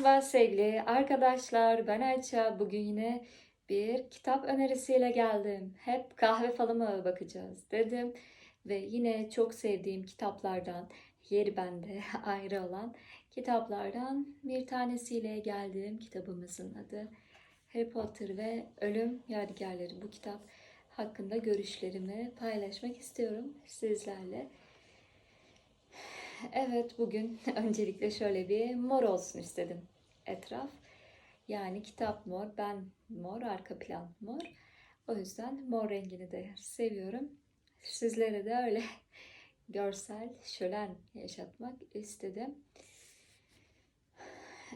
Merhaba sevgili arkadaşlar, ben Ayça. Bugün yine bir kitap önerisiyle geldim. Hep kahve falıma bakacağız dedim. Ve yine çok sevdiğim kitaplardan, yeri bende ayrı olan kitaplardan bir tanesiyle geldim. Kitabımızın adı Harry Potter ve Ölüm Yadigarları. Bu kitap hakkında görüşlerimi paylaşmak istiyorum sizlerle. Evet bugün öncelikle şöyle bir mor olsun istedim etraf. Yani kitap mor, ben mor, arka plan mor. O yüzden mor rengini de seviyorum. Sizlere de öyle görsel şölen yaşatmak istedim.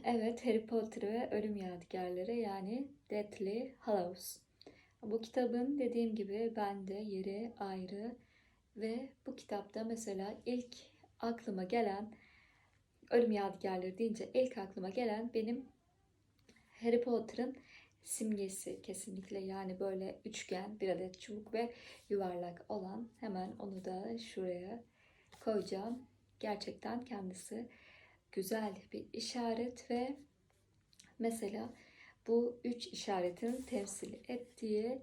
Evet Harry Potter ve Ölüm Yadigarları yani Deathly Hallows. Bu kitabın dediğim gibi bende yeri ayrı ve bu kitapta mesela ilk aklıma gelen ölüm yadigarları deyince ilk aklıma gelen benim Harry Potter'ın simgesi kesinlikle yani böyle üçgen bir adet çubuk ve yuvarlak olan hemen onu da şuraya koyacağım. Gerçekten kendisi güzel bir işaret ve mesela bu üç işaretin temsil ettiği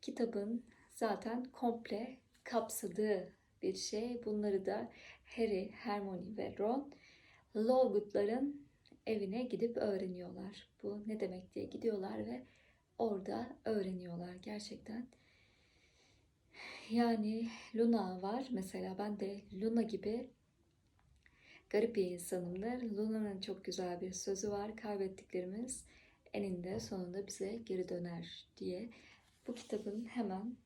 kitabın zaten komple kapsadığı bir şey. Bunları da Harry, Hermione ve Ron Lowood'ların evine gidip öğreniyorlar. Bu ne demek diye gidiyorlar ve orada öğreniyorlar gerçekten. Yani Luna var mesela ben de Luna gibi garip bir insanımdır. Luna'nın çok güzel bir sözü var. Kaybettiklerimiz eninde sonunda bize geri döner diye. Bu kitabın hemen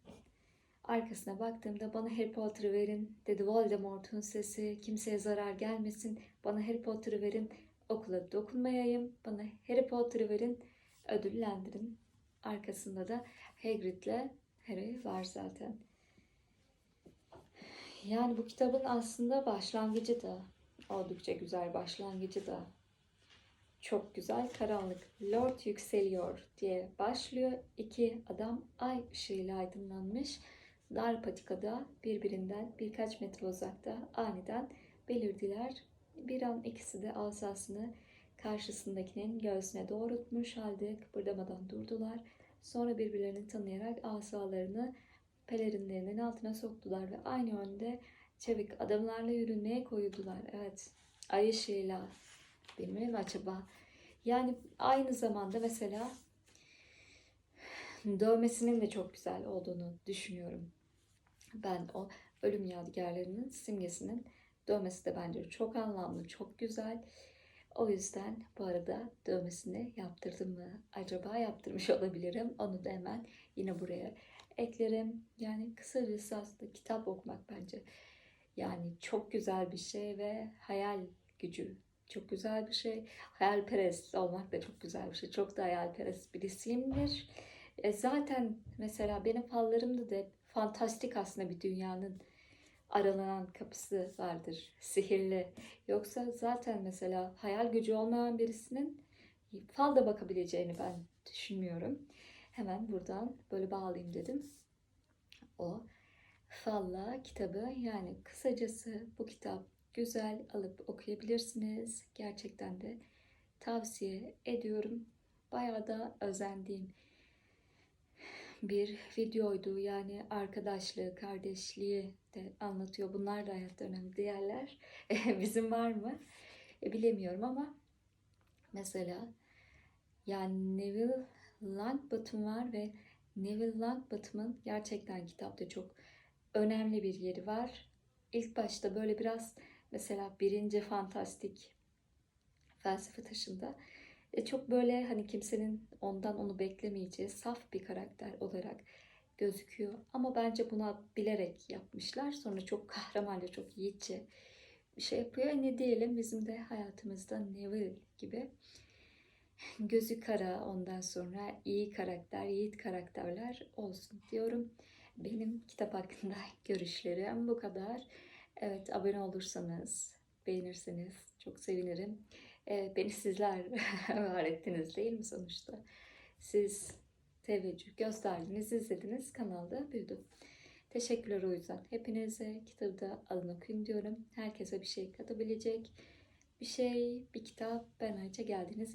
Arkasına baktığımda bana Harry Potter'ı verin dedi Voldemort'un sesi. Kimseye zarar gelmesin. Bana Harry Potter'ı verin. Okula dokunmayayım. Bana Harry Potter'ı verin. Ödüllendirin. Arkasında da Hagrid'le Harry var zaten. Yani bu kitabın aslında başlangıcı da oldukça güzel başlangıcı da çok güzel karanlık. Lord yükseliyor diye başlıyor. İki adam ay ışığıyla aydınlanmış dar patikada birbirinden birkaç metre uzakta aniden belirdiler. Bir an ikisi de asasını karşısındakinin göğsüne doğrultmuş halde kıpırdamadan durdular. Sonra birbirlerini tanıyarak asalarını pelerinlerinin altına soktular ve aynı yönde çevik adımlarla yürümeye koyuldular. Evet, ay ışığıyla mi acaba? Yani aynı zamanda mesela dövmesinin de çok güzel olduğunu düşünüyorum. Ben o ölüm yadigarlarının simgesinin dövmesi de bence çok anlamlı, çok güzel. O yüzden bu arada dövmesini yaptırdım mı? Acaba yaptırmış olabilirim. Onu da hemen yine buraya eklerim. Yani kısacası aslında kitap okumak bence yani çok güzel bir şey ve hayal gücü çok güzel bir şey. Hayalperest olmak da çok güzel bir şey. Çok da hayalperest birisiyimdir. E zaten mesela benim fallarımda da hep fantastik aslında bir dünyanın aralanan kapısı vardır. Sihirli. Yoksa zaten mesela hayal gücü olmayan birisinin fal da bakabileceğini ben düşünmüyorum. Hemen buradan böyle bağlayayım dedim. O falla kitabı yani kısacası bu kitap güzel alıp okuyabilirsiniz. Gerçekten de tavsiye ediyorum. Bayağı da özendiğim bir videoydu. Yani arkadaşlığı, kardeşliği de anlatıyor. Bunlar da hayatta önemli değerler. Bizim var mı? E, bilemiyorum ama mesela yani Neville Longbottom var ve Neville Longbottom'ın gerçekten kitapta çok önemli bir yeri var. İlk başta böyle biraz mesela birinci fantastik felsefe taşında e, çok böyle hani kimsenin ondan onu beklemeyeceği saf bir karakter olarak gözüküyor. Ama bence buna bilerek yapmışlar. Sonra çok kahramanca, çok yiğitçe bir şey yapıyor. E, ne diyelim bizim de hayatımızda Neville gibi gözü kara ondan sonra iyi karakter, yiğit karakterler olsun diyorum. Benim kitap hakkında görüşlerim bu kadar. Evet abone olursanız, beğenirseniz çok sevinirim. E, beni sizler var ettiniz değil mi sonuçta? Siz teveccüh gösterdiniz, izlediniz, kanalda büyüdü. Teşekkürler o yüzden. Hepinize kitabı da alın okuyun diyorum. Herkese bir şey katabilecek bir şey, bir kitap. Ben Ayça geldiniz.